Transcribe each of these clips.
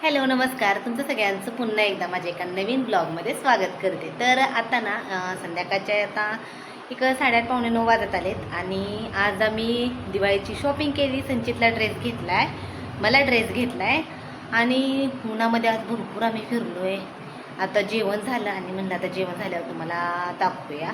Hello नमस्कार. तुमचं सगळ्यांचं पुन्हा एकदा माझ्या एका नवीन ब्लॉगमध्ये स्वागत करते. तर आता ना संध्याकाळच्या आता एक साडेआठ पावणे नऊ वाजत आलेत आणि आज आम्ही दिवाळीची शॉपिंग केली संचितला ड्रेस घेतला आहे मला ड्रेस घेतला आहे आणि उन्हामध्ये आज भरपूर आम्ही फिरलो आहे आता जेवण झालं आणि म्हणलं आता जेवण झाल्यावर तुम्हाला दाखवूया.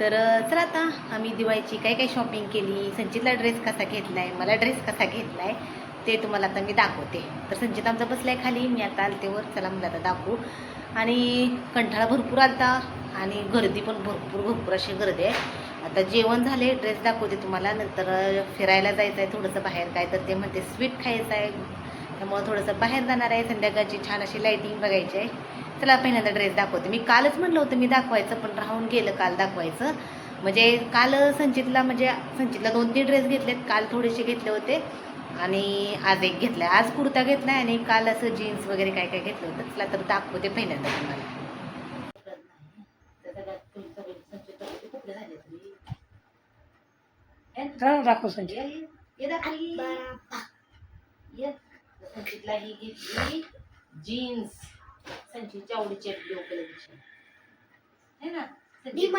तर चला आता आम्ही दिवाळीची काय काय शॉपिंग केली संचितला ड्रेस कसा घेतला आहे मला ड्रेस कसा घेतला आहे ते तुम्हाला आता मी दाखवते. तर संचित आमचा बसलाय खाली मी आता आलतेवर चला मला आता दाखवू. आणि कंठाळा भरपूर आलता आणि गर्दी पण भरपूर भरपूर अशी गर्दी आहे. आता जेवण झाले ड्रेस दाखवते तुम्हाला. नंतर फिरायला जायचं आहे थोडंसं बाहेर काय तर. ते म्हणते स्वीट खायचं आहे त्यामुळं थोडंसं बाहेर जाणार आहे. संध्याकाळची छान अशी लाईटिंग बघायची आहे. चला पहिल्यांदा ड्रेस दाखवते. मी कालच म्हटलं होतं मी दाखवायचं पण राहून गेलं काल दाखवायचं. म्हणजे काल संचितला म्हणजे संचितला दोन तीन ड्रेस घेतलेत. काल थोडेसे घेतले होते. आणि आज एक घेतलाय. आज कुर्ता घेतलाय आणि काल असं जीन्स वगैरे काय काय घेतलं होतं तिला तर दाखवते पहिल्यांदा चला दाखव संजय. संचितला ही घेतली. जीन्स संचितच्या आवडीची कलरची है ना? संचित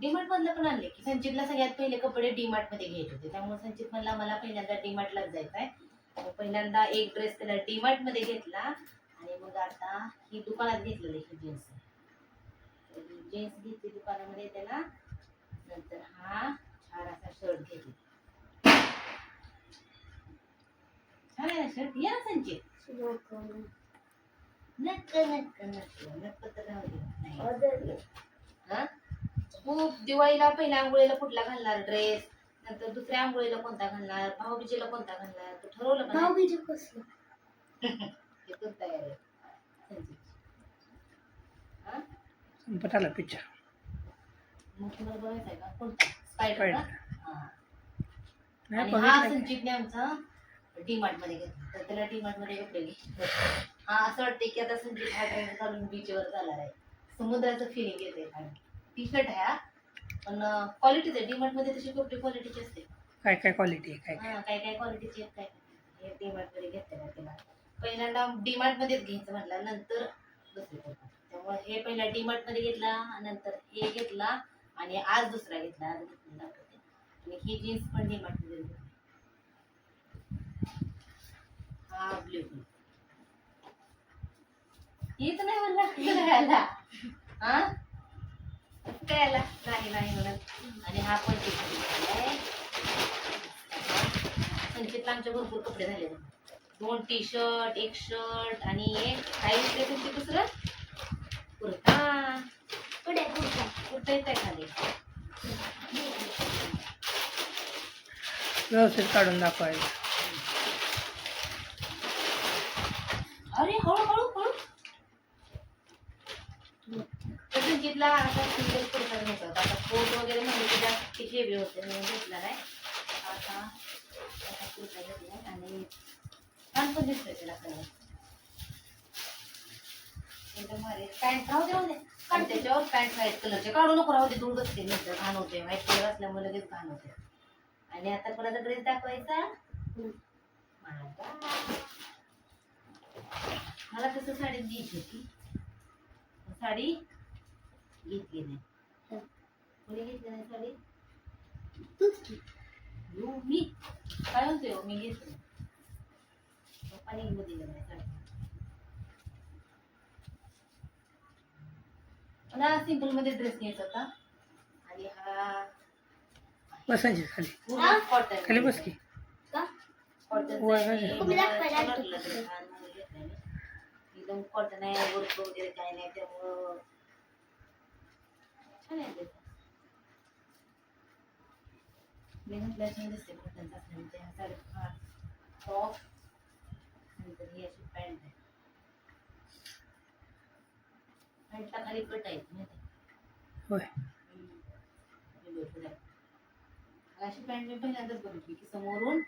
डीमार्ट मधलं पण आणले की संचितला सगळ्यात पहिले कपडे डीमार्टमध्ये घ्यायचे होते. त्यामुळे संचित म्हणला मला पहिल्यांदा डीमार्टलाच जायचं आहे पहिल्यांदा एक ड्रेस त्याला डीमार्टमध्ये घेतला आणि मग आता ही दुकानात घेतलेली ही जीन्स जीन्स घेतली दुकानामध्ये त्याला. नंतर हा छान असा शर्ट घेतला. छान आहे शर्ट या संचित. नक्क नक्क नक्क नक्क तर राहू दे. नाही हा? खूप दिवाळीला पहिल्या आंघोळीला कुठला घालणार ड्रेस नंतर दुसऱ्या आंघोळीला कोणता घालणार? भाऊबीजेला कोणता घालणार? तू ठरवलं का नाही? हे कोणता आहे रे? संचित. हा? आला पिक्चर मग तुम्हाला बघायचं आहे का? कोणता? स्पायडर का? हा. नाही आणि हा बघितलं आमचा डीमार्टमध्ये घेतला तर त्याला डीमार्टमध्ये कपडे घेतले हा असं वाटतंय की आता संचित हा ड्रेस घालून बीचवर जाणार आहे. समुद्राचं फिलिंग येते टी शर्ट आहे हा. पण क्वालिटीच आहे डीमार्टमध्ये तशी कपडे क्वालिटीची असते. काय काय क्वालिटी आहे काय काय हा काय काय क्वालिटीचे काय. हे डीमार्टमध्ये घेतलेलं आहे त्याला पहिल्यांदा डीमार्ट मध्येच घ्यायचं म्हटलं नंतर दुसरे करतो त्यामुळे हे पहिला डीमार्टमध्ये घेतला नंतर हे घेतला आणि आज दुसरा घेतला आज घेतला दाखवते. आणि ही जीन्स पण डीमार्टमध्ये घेतली हा ब्ल्यू हीच नाही म्हणला काय आला हा? काय आला नाही नाही म्हणत आणि हा पण संचितला आमचे भरपूर कपडे झाले. दोन टी शर्ट एक शर्ट आणि एक काय विषय तुमचे दुसरं? कुर्ता. कुर्ता. येत आहे खाली. व्यवस्थित काढून दाखवायचं. अरे हळू हळू. संचितला आता सिंगल कुर्ता घ्यायचा होता आता कोट वगैरे म्हणजे हेवी होते घेतला नाही. आता आता कुर्ता घेतला आणि छान पण दिसतोय त्याला कलर. एकदम भारी. पॅन्ट राहू दे राहू दे. आणि त्याच्यावर पॅन्ट व्हाईट कलरचे काढू नको राहू दे. दूर बसते नंतर घाण होते. व्हाईट कलर असल्यामुळे लगेच घाण होते. आणि आता कोणाचा ड्रेस दाखवायचा? मला तसं साडी घ्यायची होती. साडी घेतली नाही. कोणी घेतली नाही साडी? यो, मी काय म्हणतोय हो, मी घेतली पप्पाने घेऊन दिली मला सिंपल मध्ये ड्रेस घ्यायचा होता आणि हा बस संजय खाली पूर्ण कॉटन खाली बस की कॉटनचा वर आहे, आहे. मला ते मी. एकदम कॉटन आहे वर्क वगैरे काय नाही त्यामुळं छान आहे ते. मी म्हटलं छान दिसते कॉटनचा असल्यामुळे त्या साडी हा टॉप नंतर ही अशी पॅन्ट आहे. पॅन्टला खाली कट आहे माहिती. अशी पॅन्ट मी पहिल्यांदाच बघितली की समोरून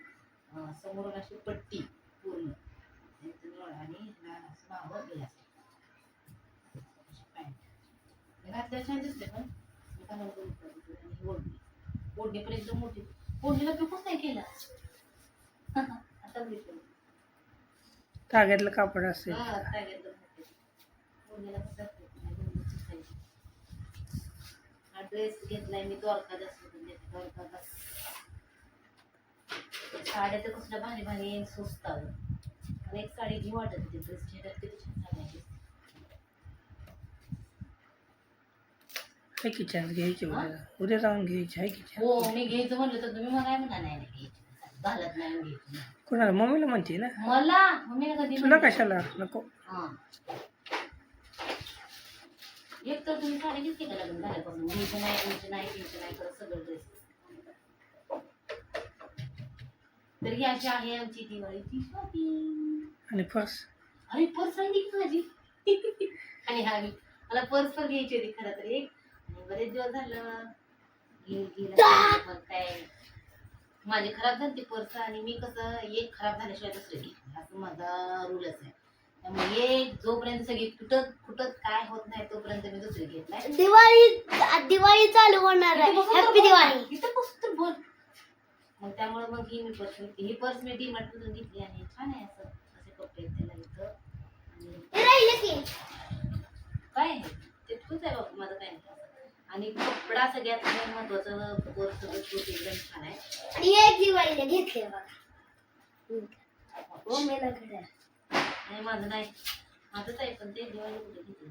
समोरून अशी पट्टी पूर्ण. आणि मागं हे घातल्यावर छान दिसते पण मी घालून बघितलं. होतं. आणि ओढणी ओढणी पण एकदम मोठी. ओढणीला पिकूच नाही केला. आता बघितलं ताग्यातलं कापड असते हा, ताग्यातलं size. हा ड्रेस घेतलाय मी द्वारका देते द्वारका. साड्या तर कसल्या भारी भारी स्वस्त आणि एक साडी घी वाटत होती. ड्रेस घेतात किती छान साड्या आहे की चान्स घ्यायची हा? उद्या जाऊन घ्यायची आहे की chance? हो मी घ्यायचं म्हणलं तर तुम्ही मला काय म्हणा नाही नाही घ्यायची घालत नाही मी घ्यायची नाही. कोणाला? मम्मीला म्हणते ना? मला? मम्मीला कधी तुला म्हणली? कशाला? नको. हा. एक तर तुम्ही साडी घेतली का लग्न झाल्यापासून घ्यायची नाही घ्यायची नाही घ्यायची नाही करत सगळं ड्रेस तर ही अशी आहे आमची दिवाळीची शॉपिंग आणि पर्स अरे पर्स आणली की माझी. आणि हा मी मला पर्स पण घ्यायची होती खरं तर एक. आणि बरेच दिवस झालं. गेलं पण काय? माझी खराब झाली पर्स आणि मी कसं एक खराब झाल्याशिवाय दुसरं घेत नाही. असं माझा रूलच आहे. त्यामुळे एक जोपर्यंत सगळी कुठं कुठं काय होत नाही तोपर्यंत मी दुसरी घेत नाही. दिवाळी दिवाळी चालू होणार आहे. हॅपी. दिवाळी. इथं बसून तर बोल. मग त्यामुळे मग ही मी पर्स घेतली ही पर्स मी डी मधून घेतली आणि छान आहे असं. असे कपडे आहेत त्याला इथं. आणि राहिलं की. काय आहे? ते तूच आहे बाबा माझं काय नाही. आणि कपडा सगळ्यात main महत्वाचं सगळं सूट एकदम छान आहे. आणि हे एक दिवाळीला घेतले बघा. हो मेला आणि माझं नाही. माझंच आहे पण ते दिवाळी कुठे घेतलं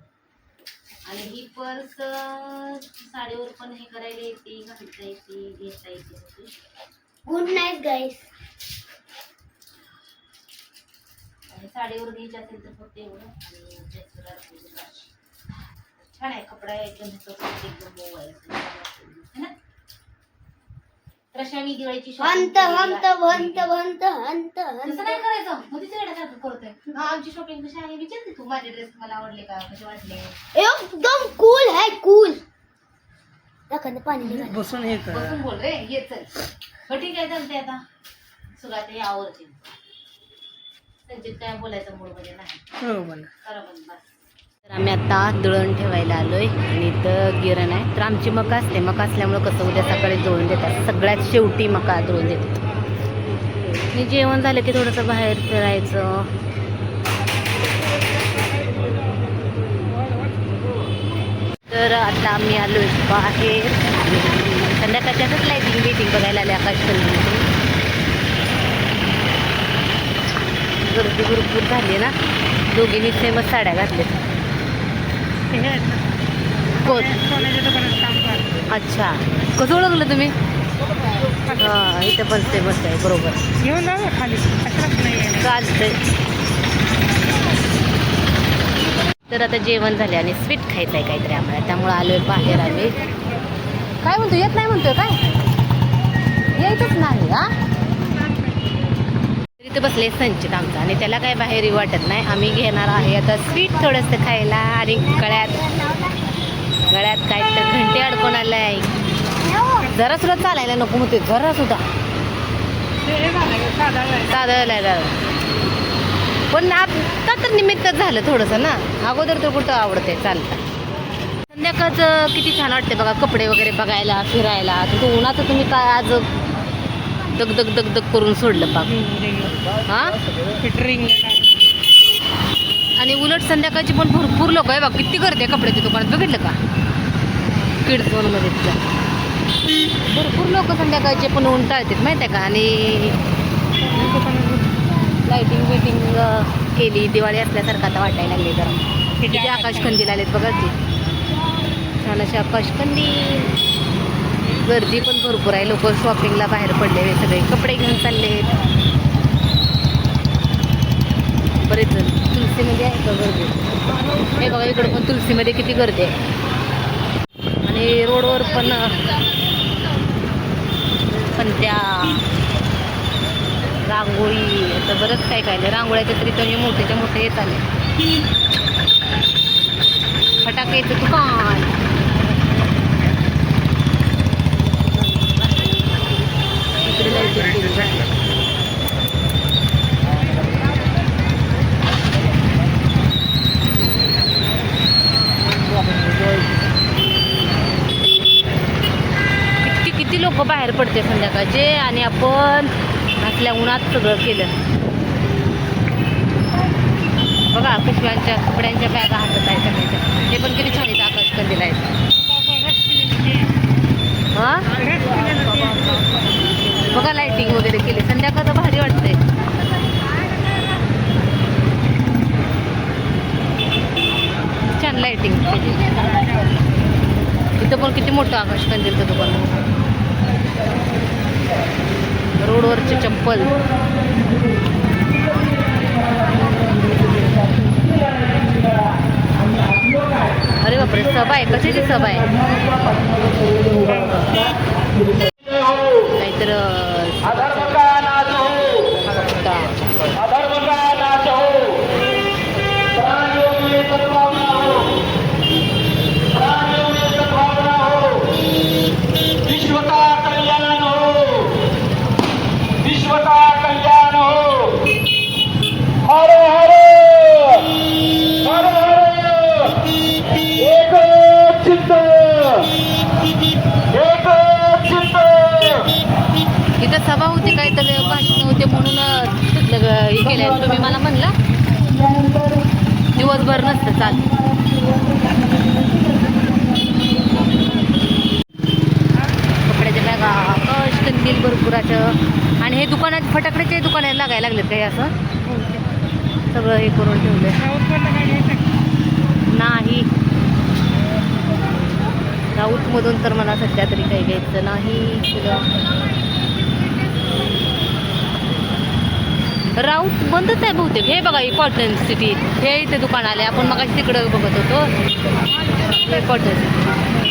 आणि ही पर्स साडीवर पण हे करायला येते घालता येते घेता येते. गुड नाईट गाईस आणि साडीवर घ्यायची असेल तर फक्त एवढं. आणि ड्रेसवर असेल तर बाकी. छान आहे कपडा एकदम एकदम आहे. है ना? तर अशी आम्ही दिवाळीची हंत हंत आहे. भंत भंत हंत तसं नाही हंत करायचं. मग तिच्या वेड्यासारखं करतोय. हा, आमची शॉपिंग कशी आहे? विचारते तू माझे ड्रेस मला आवडले का? कसे वाटले? एकदम कूल है कूल दाखवते पाणी निघालं. बसून हे कर बसून बोल रे ये चल. हो ठीक आहे चालते आता. सुगा ते आवडते संचित काय बोलायचं मूडमध्ये नाही. हो करा बंद बस. तर आम्ही आता दळण ठेवायला आलोय आणि इथं गिरण आहे. तर आमची मका असते. मका असल्यामुळं कसं उद्या सकाळी दळून देतात. सगळ्यात शेवटी मका दळून देतात. आणि जेवण झालं की थोडंसं बाहेर फिरायचं. तर आता आम्ही आलोय बाहेर. आणि संध्याकाळच्याच लाईटिंग बिटिंग बघायला आले आकाश गर्दी भरपूर झाली ना? दोघींनी फेमस साड्या घातल्या हे आहेत ना. कोण? सोन्याच्या दुकानात काम करतो अच्छा. कसं ओळखलं तुम्ही? हां इथं पण फेमस आहे बरोबर. घेऊन जा ना खाली? कशालाच नाही आहे चालतंय. तर आता जेवण झाले आणि स्वीट खायचं आहे काहीतरी आम्हाला. त्यामुळं आलोय बाहेर आम्ही. काय म्हणतो येत नाही म्हणतोय काय? यायचंच नाही हा? इथे बसले संचित आमचा. आणि त्याला काय बाहेर वाटत नाही. आम्ही घेणार आहे आता स्वीट थोडंसं खायला. आणि गळ्यात गळ्यात काय तर घंटे अडकून आलाय. जरा सुद्धा चालायला नको होते. जरा सुद्धा. ते आहे. पण आता तर निमित्त झालं थोडंसं ना. अगोदर तर कुठं आवडते चालतं. संध्याकाळचं किती छान वाटते बघा. कपडे वगैरे बघायला फिरायला. तर उन्हाचं तुम्ही काय आज दग दग दग दग करून सोडलं पाक हा? आणि उलट संध्याकाळची पण भरपूर लोक आहे बघ किती आहे कपड्याच्या दुकानात बघितलं का? किड्स झोनमध्ये तिथं. भरपूर लोक संध्याकाळचे पण ऊन टाळतात माहिती आहे का? आणि लाइटिंग बिटिंग केली दिवाळी असल्यासारखं आता वाटायला लागले जरा. किती आकाशकंदील आलेत बघा ते छान असे आकाशकंदील. गर्दी पण भरपूर आहे. लोक शॉपिंगला बाहेर पडले सगळे. कपडे घेऊन चालले बरेच जण. तुलसीमध्ये आहे का गर्दी? हे बघा इकडं पण तुलसीमध्ये किती गर्दी आहे. आणि रोडवर पण पण त्या रांगोळी आता बरंच काय काय रांगोळ्याच्या तरी तुम्ही मोठेच्या मोठे येत आले फटाक्याचं दुकान इकडे lighting केली. किती किती लोक बाहेर पडते संध्याकाळचे आणि आपण असल्या उन्हात सगळं केलं. बघा पिशव्यांच्या कपड्यांच्या बॅगा हातात आहेत सगळ्याच्या. ते पण किती छान आहेत आकाश कंदील आहेत हां बघा लाइटिंग वगैरे केली संध्याकाळ तर भारी वाटतंय छान लाइटिंग केली इथं पण किती मोठं आकाश कंदीलचं दुकान रोडवरचे चप्पल. अरे बापरे सभा आहे. कशाची सभा आहे? नाहीतर तर भाषण होते म्हणून हे केलं तुम्ही मला म्हणला दिवसभर नसतं चाल. कपड्याच्या बॅगा आकाश कंदील भरपुराचं. आणि हे दुकानात फटाकड्याचे दुकान लागायला लागलेत काही असं? सगळं हे करून ठेवलं? नाही. राऊतमधून तर मला सध्या तरी काही घ्यायचं नाही राऊत बंदच आहे बहुतेक. हे बघा ही कॉटन सिटी हे इथे दुकान आले आपण मग तिकडं बघत होतो. हे कॉटन सिटी